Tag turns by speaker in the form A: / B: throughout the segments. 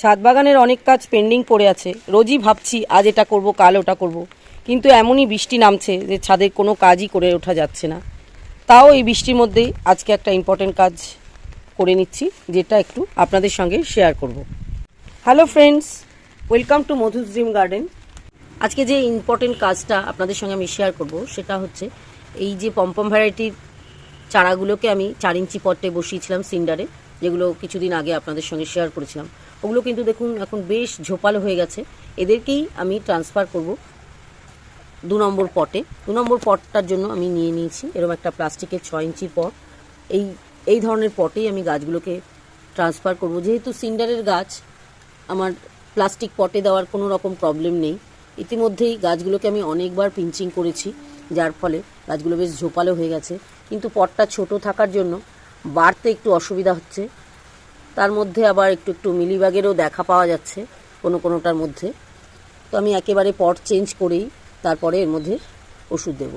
A: ছাদ বাগানের অনেক কাজ পেন্ডিং পড়ে আছে। রোজই ভাবছি, আজ এটা করব, কাল ওটা করব। কিন্তু এমনই বৃষ্টি নামছে যে ছাদের কোনো কাজই করে ওঠা যাচ্ছে না। তাও এই বৃষ্টির মধ্যেই আজকে একটা ইম্পর্টেন্ট কাজ করে নিচ্ছি, যেটা একটু আপনাদের সঙ্গে শেয়ার করব। Hello friends welcome to Madhu's dream garden আজকে যে ইম্পর্টেন্ট কাজটা আপনাদের সঙ্গে আমি শেয়ার করব, সেটা হচ্ছে এই যে পম্পম ভ্যারাইটির চারাগুলোকে আমি চার ইঞ্চি পটে বসিয়েছিলাম সিন্ডারে, যেগুলো কিছুদিন আগে আপনাদের সঙ্গে শেয়ার করেছিলাম। ওগুলো কিন্তু দেখুন এখন বেশ ঝোপালো হয়ে গেছে। এদেরকেই আমি ট্রান্সফার করব দু নম্বর পটে দু নম্বর পটটার জন্য আমি নিয়ে নিয়েছি এরকম একটা প্লাস্টিকের ছ ইঞ্চির পট এই এই ধরনের পটেই আমি গাছগুলোকে ট্রান্সফার করব। যেহেতু সিন্ডারের গাছ, আমার প্লাস্টিক পটে দেওয়ার কোনো রকম প্রবলেম নেই। ইতিমধ্যেই গাছগুলোকে আমি অনেকবার পিঞ্চিং করেছি, যার ফলে গাছগুলো বেশ ঝোপালো হয়ে গেছে। কিন্তু পটটা ছোট থাকার জন্য বাড়তে একটু অসুবিধা হচ্ছে। তার মধ্যে আবার একটু একটু মিলিবাগেরও দেখা পাওয়া যাচ্ছে, কোনো কোনোটার মধ্যে। তো আমি একেবারে পট চেঞ্জ করেই তারপরে এর মধ্যে ওষুধ দেব।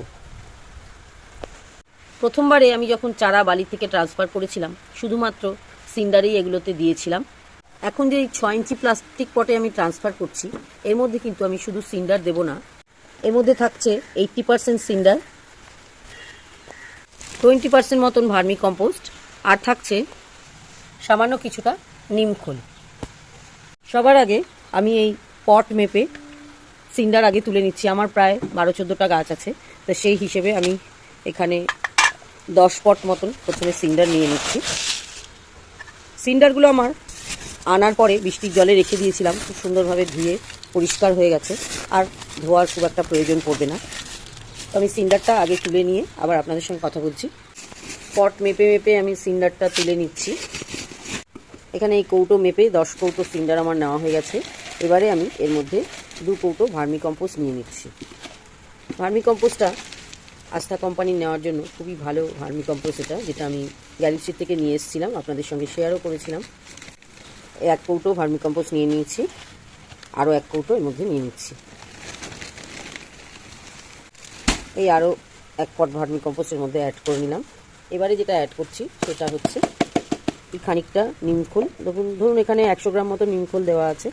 A: প্রথমবারে আমি যখন চারা বালি থেকে ট্রান্সফার করেছিলাম, শুধুমাত্র সিন্ডারেই এগুলোতে দিয়েছিলাম। এখন যে এই ছ ইঞ্চি প্লাস্টিক পটে আমি ট্রান্সফার করছি, এর মধ্যে কিন্তু আমি শুধু সিন্ডার দেব না। এর মধ্যে থাকছে eighty percent cinder twenty percent মতন ভার্মি কম্পোস্ট আর থাকছে সামান্য কিছুটা নিমখোল সবার আগে আমি এই পট মেপে সিন্ডার আগে তুলে নিচ্ছি। আমার প্রায় বারো চোদ্দোটা গাছ আছে, তো সেই হিসেবে আমি এখানে দশ পট মতন প্রথমে সিন্ডার নিয়ে নিচ্ছি। সিন্ডারগুলো আমার আনার পরে বৃষ্টির জলে রেখে দিয়েছিলাম। খুব সুন্দরভাবে ধুয়ে পরিষ্কার হয়ে গেছে। আর ধোয়ার খুব একটা প্রয়োজন পড়বে না। তো আমি সিন্ডারটা আগে তুলে নিয়ে আবার আপনাদের সঙ্গে কথা বলছি। পট মেপে মেপে আমি সিন্ডারটা তুলে নিচ্ছি। এখানে এই কৌটো মেপে দশ কৌটো সিন্ডার আমার নেওয়া হয়ে গেছে। এবারে আমি এর মধ্যে দু কৌটো ভার্মি কম্পোস্ট নিয়ে নিচ্ছি। ভার্মি কম্পোস্টটা আস্থা কোম্পানি নেওয়ার জন্য খুবই ভালো ভার্মি কম্পোস্ট এটা, যেটা আমি গ্যালিক্সি থেকে নিয়ে এসেছিলাম, আপনাদের সঙ্গে শেয়ারও করেছিলাম। এক কৌটো ভার্মি কম্পোস্ট নিয়ে নিয়েছি, আরও এক কৌটো এর মধ্যে নিয়ে নিচ্ছি। এই আরও এক পট ভার্মি কম্পোস্টের মধ্যে অ্যাড করে নিলাম। এবারে যেটা অ্যাড করছি, সেটা হচ্ছে খানিকটা নিমখোল দেখুন, ধরুন এখানে একশো গ্রাম মতো নিমখোল দেওয়া আছে।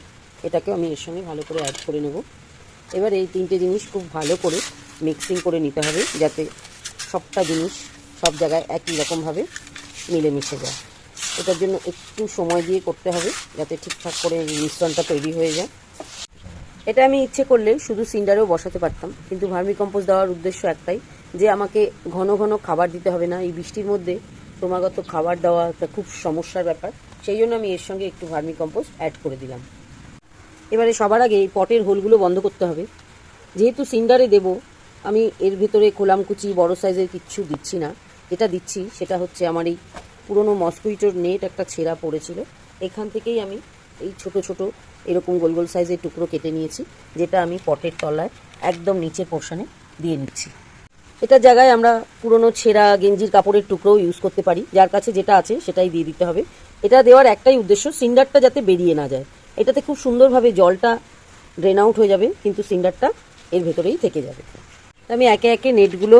A: এটাকেও আমি এর সঙ্গে ভালো করে অ্যাড করে নেব। এবার এই তিনটে জিনিস খুব ভালো করে মিক্সিং করে নিতে হবে, যাতে সবটা জিনিস সব জায়গায় একই রকমভাবে মিলেমিশে যায়। এটার জন্য একটু সময় দিয়ে করতে হবে, যাতে ঠিকঠাক করে মিশ্রণটা তৈরি হয়ে যায়। এটা আমি ইচ্ছে করলে শুধু সিন্ডারেও বসাতে পারতাম, কিন্তু ভার্মি কম্পোস্ট দেওয়ার উদ্দেশ্য একটাই, যে আমাকে ঘন ঘন খাবার দিতে হবে না। এই বৃষ্টির মধ্যে ক্রমাগত খাবার দেওয়া একটা খুব সমস্যার ব্যাপার। সেই জন্য আমি এর সঙ্গে একটু ভার্মি কম্পোস্ট অ্যাড করে দিলাম। এবারে সবার আগে এই পটের হোলগুলো বন্ধ করতে হবে। যেহেতু সিন্ডারে দেব, আমি এর ভেতরে খোলামকুচি বড় সাইজের কিচ্ছু দিচ্ছি না। যেটা দিচ্ছি সেটা হচ্ছে আমার এই পুরনো মসকুইটোর নেট একটা ছেঁড়া পড়েছিল। এখান থেকেই আমি এই ছোট ছোট এরকম গোল গোল সাইজের টুকরো কেটে নিয়েছি, যেটা আমি পটের তলায় একদম নিচের পোর্শনে দিয়ে নিচ্ছি। এটার জায়গায় আমরা পুরনো ছেঁড়া গেঞ্জির কাপড়ের টুকরোও ইউজ করতে পারি। যার কাছে যেটা আছে সেটাই দিয়ে দিতে হবে। এটা দেওয়ার একটাই উদ্দেশ্য, সিন্ডারটা যাতে বেরিয়ে না যায়। এটাতে খুব সুন্দরভাবে জলটা ড্রেন আউট হয়ে যাবে, কিন্তু সিন্ডারটা এর ভেতরেই থেকে যাবে। আমি একে একে নেটগুলো,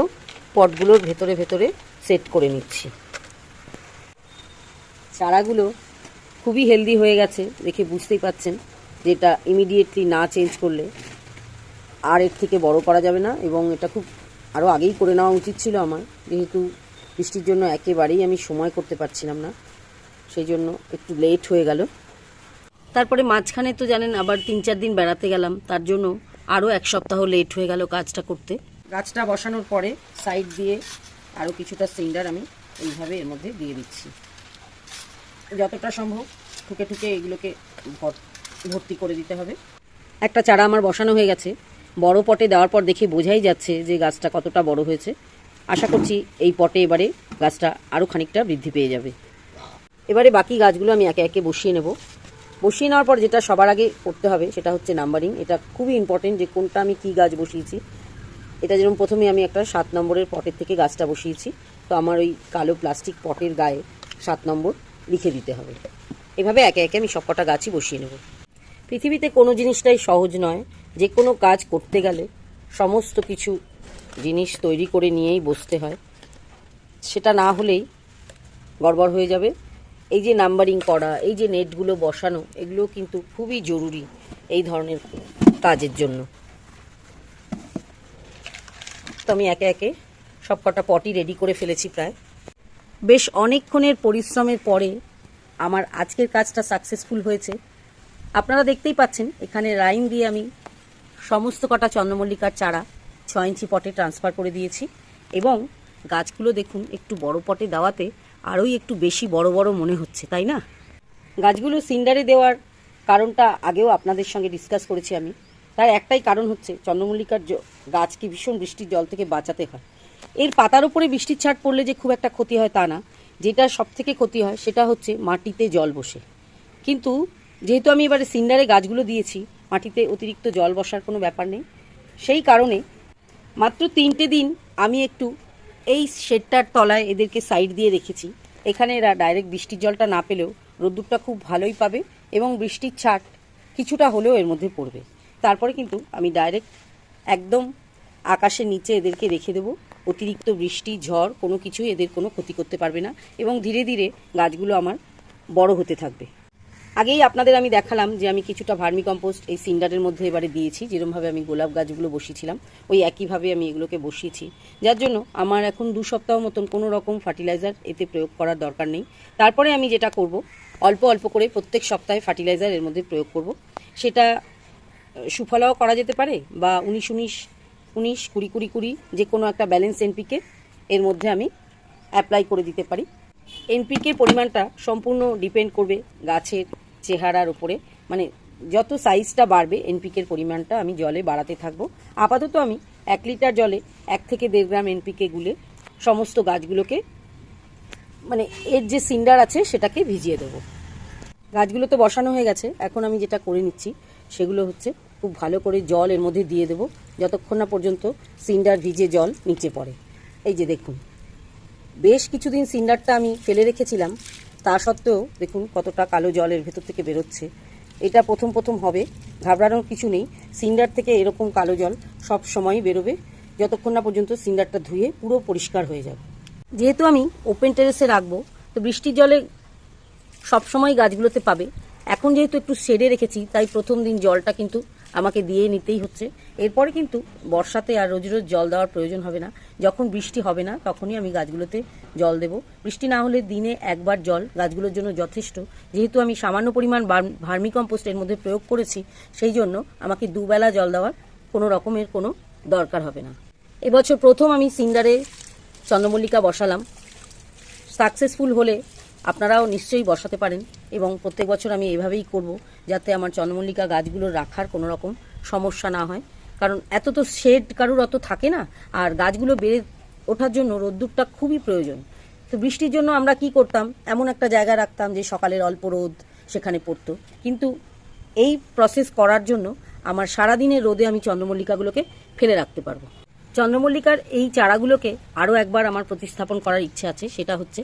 A: পটগুলোর ভেতরে ভেতরে সেট করে নিচ্ছি। চারাগুলো খুবই হেলদি হয়ে গেছে, দেখে বুঝতেই পাচ্ছেন যে এটা ইমিডিয়েটলি না চেঞ্জ করলে আর এর থেকে বড় করা যাবে না এবং এটা খুব আরও আগেই করে নেওয়া উচিত ছিল আমার। যেহেতু বৃষ্টির জন্য একেবারেই আমি সময় করতে পারছিলাম না, সেই জন্য একটু লেট হয়ে গেল। তারপরে মাঝখানে তো জানেন আবার তিন চার দিন বেড়াতে গেলাম, তার জন্য আরও এক সপ্তাহ লেট হয়ে গেল কাজটা করতে। গাছটা বসানোর পরে সাইড দিয়ে আরও কিছুটা সিন্ডার আমি এইভাবে এর মধ্যে দিয়ে দিচ্ছি। যতটা সম্ভব ঠুকে ঠুকে এগুলোকে ভর- ভর্তি করে দিতে হবে। একটা চারা আমার বসানো হয়ে গেছে। বড় পটে দেওয়ার পর দেখে বোঝাই যাচ্ছে যে গাছটা কতটা বড় হয়েছে। আশা করছি এই পটে এবারে গাছটা আরও খানিকটা বৃদ্ধি পেয়ে যাবে। এবারে বাকি গাছগুলো আমি একে একে বসিয়ে নেব। বসিয়ে নেওয়ার পর যেটা সবার আগে করতে হবে সেটা হচ্ছে নাম্বারিং এটা খুবই ইম্পর্টেন্ট যে কোনটা আমি কী গাছ বসিয়েছি। এটা যেরকম প্রথমে আমি একটা সাত নম্বরের পটের থেকে গাছটা বসিয়েছি। তো আমার ওই কালো প্লাস্টিক পটের গায়ে সাত নম্বর লিখে দিতে হবে। এভাবে একে একে আমি সবকটা গাছই বসিয়ে নেব। পৃথিবীতে কোনো জিনিসটাই সহজ নয়। যে কোনো কাজ করতে গেলে সমস্ত কিছু জিনিস তৈরি করে নিয়েই বসতে হয়। সেটা না হলেই গড়বড় হয়ে যাবে। এই যে নাম্বারিং করা, এই যে নেটগুলো বসানো এগুলো কিন্তু খুবই জরুরি এই ধরনের কাজের জন্য। তো আমি একে একে সব কটা পটি রেডি করে ফেলেছি প্রায়। বেশ অনেকক্ষণের পরিশ্রমের পরে আমার আজকের কাজটা সাকসেসফুল হয়েছে। আপনারা দেখতেই পাচ্ছেন, এখানে লাইন দিয়ে আমি সমস্ত কটা চন্দ্রমল্লিকার চারা ছ ইঞ্চি পটে ট্রান্সফার করে দিয়েছি এবং গাছগুলো দেখুন, একটু বড় পটে দেওয়াতে আরোই একটু বেশি বড় বড় মনে হচ্ছে, তাই না? গাছগুলো সিন্ডারে দেওয়ার কারণটা আগেও আপনাদের সঙ্গে ডিসকাস করেছি আমি। তার একটাই কারণ হচ্ছে, চন্দ্রমল্লিকার গাছকে ভীষণ বৃষ্টির জল থেকে বাঁচাতে হয়। এর পাতার উপরে বৃষ্টির ছাট পড়লে যে খুব একটা ক্ষতি হয় তা না। যেটা সব থেকে ক্ষতি হয় সেটা হচ্ছে মাটিতে জল বসে। কিন্তু যেহেতু আমি এবারে সিন্ডারে গাছগুলো দিয়েছি, মাটিতে অতিরিক্ত জল বসার কোনো ব্যাপার নেই। সেই কারণে মাত্র তিনটে দিন আমি একটু এই শেডটার তলায় এদেরকে সাইড দিয়ে রেখেছি। এখানে এরা ডাইরেক্ট বৃষ্টির জলটা না পেলেও রোদ্দুরটা খুব ভালোই পাবে এবং বৃষ্টির ছাট কিছুটা হলেও এর মধ্যে পড়বে। তারপরে কিন্তু আমি ডাইরেক্ট একদম আকাশের নিচে এদেরকে রেখে দেবো। অতিরিক্ত বৃষ্টি, ঝড়, কোনো কিছুই এদের কোনো ক্ষতি করতে পারবে না এবং ধীরে ধীরে গাছগুলো আমার বড় হতে থাকবে। আগেই আপনাদের আমি দেখালাম যে আমি কিছুটা ভার্মি কম্পোস্ট এই সিন্ডারের মধ্যে এবারে দিয়েছি যেরকমভাবে আমি গোলাপ গাছগুলো বসিয়েছিলাম, ওই একইভাবে আমি এগুলোকে বসিয়েছি। যার জন্য আমার এখন দু সপ্তাহ মতন কোনো রকম ফার্টিলাইজার এতে প্রয়োগ করার দরকার নেই। তারপরে আমি যেটা করব, অল্প অল্প করে প্রত্যেক সপ্তাহে ফার্টিলাইজার এর মধ্যে প্রয়োগ করব। সেটা সুফলাও করা যেতে পারে বা উনিশ উনিশ উনিশ, কুড়ি কুড়ি কুড়ি যে কোনো একটা ব্যালেন্স এনপিকে এর মধ্যে আমি অ্যাপ্লাই করে দিতে পারি। এনপিকে পরিমাণটা সম্পূর্ণ ডিপেন্ড করবে গাছের চেহারার উপরে মানে যত সাইজটা বাড়বে এনপিকের পরিমাণটা আমি জলে বাড়াতে থাকব। আপাতত আমি এক লিটার জলে এক থেকে দেড় গ্রাম এনপিকে গুলে সমস্ত গাছগুলোকে মানে এর যে সিন্ডার আছে সেটাকে ভিজিয়ে দেবো। গাছগুলো তো বসানো হয়ে গেছে, এখন আমি যেটা করে নিচ্ছি সেগুলো হচ্ছে খুব ভালো করে জল এর মধ্যে দিয়ে দেবো, যতক্ষণ না পর্যন্ত সিন্ডার ভিজে জল নিচে পড়ে। এই যে দেখুন, বেশ কিছুদিন সিন্ডারটা আমি ফেলে রেখেছিলাম তা সত্ত্বেও দেখুন কতটা কালো জলের ভেতর থেকে বেরোচ্ছে। এটা প্রথম প্রথম হবে, ঘাবড়ানোর কিছু নেই। সিন্ডার থেকে এরকম কালো জল সব সময়ই বেরোবে। যতক্ষণ না পর্যন্ত সিন্ডারটা ধুয়ে পুরো পরিষ্কার হয়ে যাবে। যেহেতু আমি ওপেন টেরেসে রাখব, তো বৃষ্টির জলে সবসময় গাছগুলোতে পাবে। এখন যেহেতু একটু শেডে রেখেছি, তাই প্রথম দিন জলটা কিন্তু আমাকে দিয়ে নিতেই হচ্ছে। এরপরে কিন্তু বর্ষাতে আর রোজ রোজ জল দেওয়ার প্রয়োজন হবে না। যখন বৃষ্টি হবে না, তখনই আমি গাছগুলোতে জল দেব। বৃষ্টি না হলে দিনে একবার জল গাছগুলোর জন্য যথেষ্ট। যেহেতু আমি সামান্য পরিমাণ ভার্মি কম্পোস্ট এর মধ্যে প্রয়োগ করেছি, সেই জন্য আমাকে দুবেলা জল দেওয়ার কোনো রকমের কোনো দরকার হবে না। এবছর প্রথম আমি সিন্ডারে চন্দ্রমল্লিকা বসালাম। সাকসেসফুল হলে আপনারাও নিশ্চয়ই বসাতে পারেন এবং প্রত্যেক বছর আমি এভাবেই করব যাতে আমার চন্দ্রমল্লিকা গাছগুলো রাখার কোনো রকম সমস্যা না হয়। কারণ এত তো শেড কারুর অত থাকে না, আর গাছগুলো বেড়ে ওঠার জন্য রোদ্দুরটা খুবই প্রয়োজন। তো বৃষ্টির জন্য আমরা কি করতাম? এমন একটা জায়গা রাখতাম যে সকালের অল্প রোদ সেখানে পড়তো। কিন্তু এই প্রসেস করার জন্য আমার সারাদিনের রোদে আমি চন্দ্রমল্লিকাগুলোকে ফেলে রাখতে পারব। চন্দ্রমল্লিকার এই চারাগুলোকে আরও একবার আমার প্রতিস্থাপন করার ইচ্ছে আছে, সেটা হচ্ছে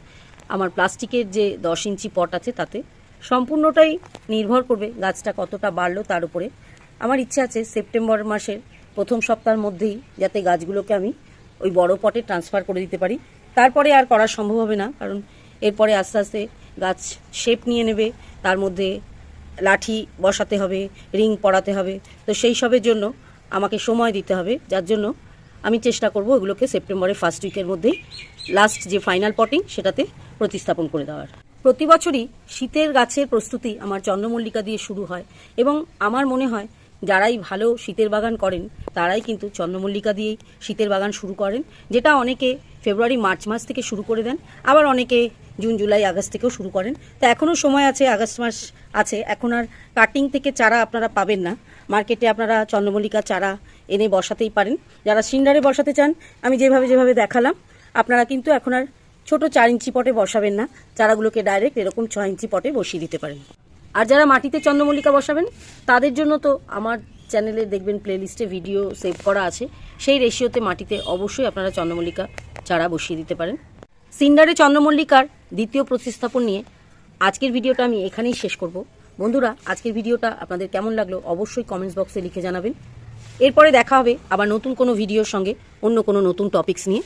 A: আমার প্লাস্টিকের যে দশ ইঞ্চি পট আছে তাতে, সম্পূর্ণটাই নির্ভর করবে গাছটা কতটা বাড়লো তার উপরে। আমার ইচ্ছে আছে সেপ্টেম্বর মাসের প্রথম সপ্তাহের মধ্যেই যাতে গাছগুলোকে আমি ওই বড় পটে ট্রান্সফার করে দিতে পারি। তারপরে আর করা সম্ভব হবে না, কারণ এরপরে আস্তে আস্তে গাছ শেপ নিয়ে নেবে, তার মধ্যে লাঠি বসাতে হবে, রিং পড়াতে হবে। তো সেই সবের জন্য আমাকে সময় দিতে হবে, যার জন্য আমি চেষ্টা করব এগুলোকে সেপ্টেম্বরের ফার্স্ট উইকের মধ্যেই লাস্ট যে ফাইনাল পটিং সেটাতে প্রতিস্থাপন করে দেওয়ার। প্রতি বছরই শীতের গাছের প্রস্তুতি আমার চন্দ্রমল্লিকা দিয়ে শুরু হয় এবং আমার মনে হয় যারাই ভালো শীতের বাগান করেন, তারাই কিন্তু চন্দ্রমল্লিকা দিয়েই শীতের বাগান শুরু করেন, যেটা অনেকে ফেব্রুয়ারি, মার্চ মাস থেকে শুরু করে দেন, আবার অনেকে জুন, জুলাই, আগস্ট থেকেও শুরু করেন। তো এখনও সময় আছে, আগস্ট মাস আছে, এখন আর কাটিং থেকে চারা আপনারা পাবেন না। মার্কেটে আপনারা চন্দ্রমল্লিকা চারা এনে বসাতেই পারেন। যারা সিন্ডারে বসাতে চান, আমি যেভাবে যেভাবে দেখালাম, আপনারা কিন্তু এখন আর ছোট চার ইঞ্চি পটে বসাবেন না। চারাগুলোকে ডাইরেক্ট এরকম ছ ইঞ্চি পটে বসিয়ে দিতে পারেন। আর যারা মাটিতে চন্দ্রমল্লিকা বসাবেন, তাদের জন্য তো আমার চ্যানেলে দেখবেন প্লেলিস্টে ভিডিও সেভ করা আছে। সেই রেশিওতে মাটিতে অবশ্যই আপনারা চন্দ্রমল্লিকা চারা বসিয়ে দিতে পারেন। সিন্ডারে চন্দ্রমল্লিকার দ্বিতীয় প্রতিস্থাপন নিয়ে আজকের ভিডিওটা আমি এখানেই শেষ করব। বন্ধুরা, আজকের ভিডিওটা আপনাদের কেমন লাগল অবশ্যই কমেন্টস বক্সে লিখে জানাবেন। এরপরে দেখা হবে আবার নতুন কোনো ভিডিওর সঙ্গে অন্য কোনো নতুন টপিকস নিয়ে।